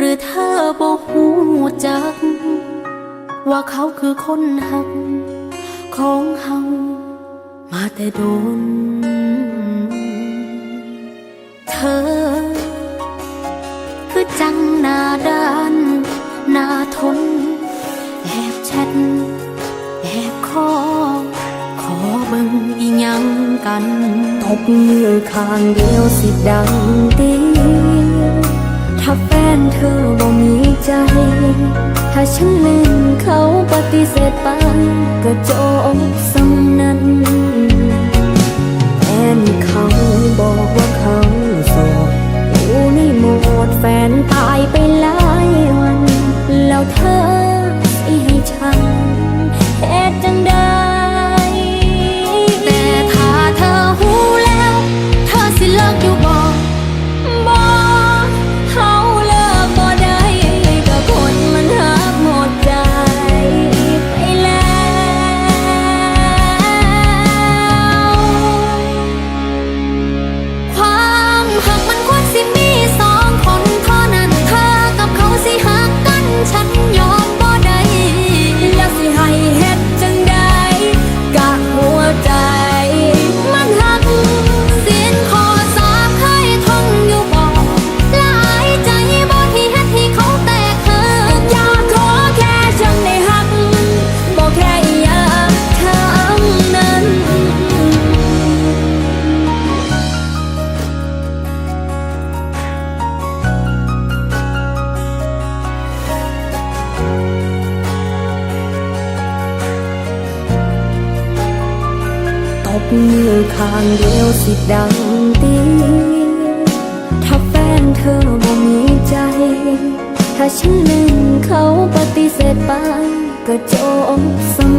หรือเธอบ่หูจัก ว่าเขาคือคนหัก ของเฮามาแต่โดน เธอ คือจังหน้าด้านหน้าทน แอบแชทแอบคอขอเบิ่งอีหยังกัน ตบมือข้างเดียวสิดังตี ฏิเสธไปก็จบ มือข้างเดียวสิดังตีถ้าแฟนเธอบ่มีใจ ถ้าฉันลืมเขาปฏิเสธไป ก็จบสม